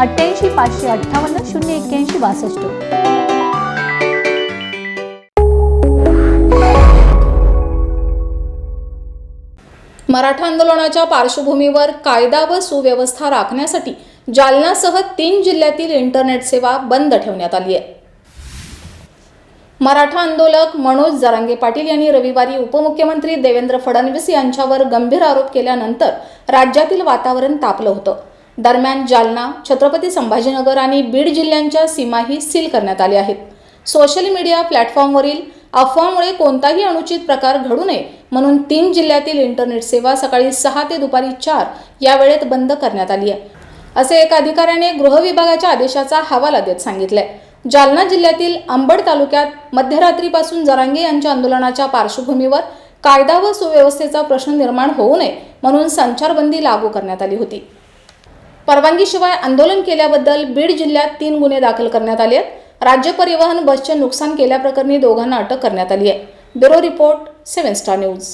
अठ्ठ्याऐंशी पाचशे अठ्ठावन्न शून्य एक्क्याऐंशी बासष्ट. मराठा आंदोलनाच्या पार्श्वभूमीवर कायदा व सुव्यवस्था राखण्यासाठी जालन्यासह तीन जिल्ह्यातील इंटरनेट सेवा बंद ठेवण्यात आली आहे. मराठा आंदोलक मनोज जरांगे पाटील यांनी रविवारी उपमुख्यमंत्री देवेंद्र फडणवीस यांच्यावर गंभीर आरोप केल्यानंतर राज्यातील वातावरण तापलं होतं. दरम्यान जालना छत्रपती संभाजीनगर आणि बीड जिल्ह्यांच्या सीमाही सील करण्यात आल्या आहेत. सोशल मीडिया प्लॅटफॉर्मवरील अफवामुळे कोणताही अनुचित प्रकार घडू नये म्हणून तीन जिल्ह्यातील इंटरनेट सेवा सकाळी सहा ते दुपारी चार या वेळेत बंद करण्यात आली आहे. असे एका अधिकाऱ्याने गृह विभागाच्या आदेशाचा हवाला देत सांगितलंय. जालना जिल्ह्यातील अंबड तालुक्यात मध्यरात्रीपासून जरांगे यांच्या आंदोलनाच्या पार्श्वभूमीवर कायदा व सुव्यवस्थेचा प्रश्न निर्माण होऊ नये म्हणून संचारबंदी लागू करण्यात आली होती. परवानगीशिवाय आंदोलन केल्याबद्दल बीड जिल्ह्यात तीन गुन्हे दाखल करण्यात आले आहेत. राज्य परिवहन बसचे नुकसान केल्याप्रकरणी दोघांना अटक करण्यात आली आहे. Bureau report seven star news.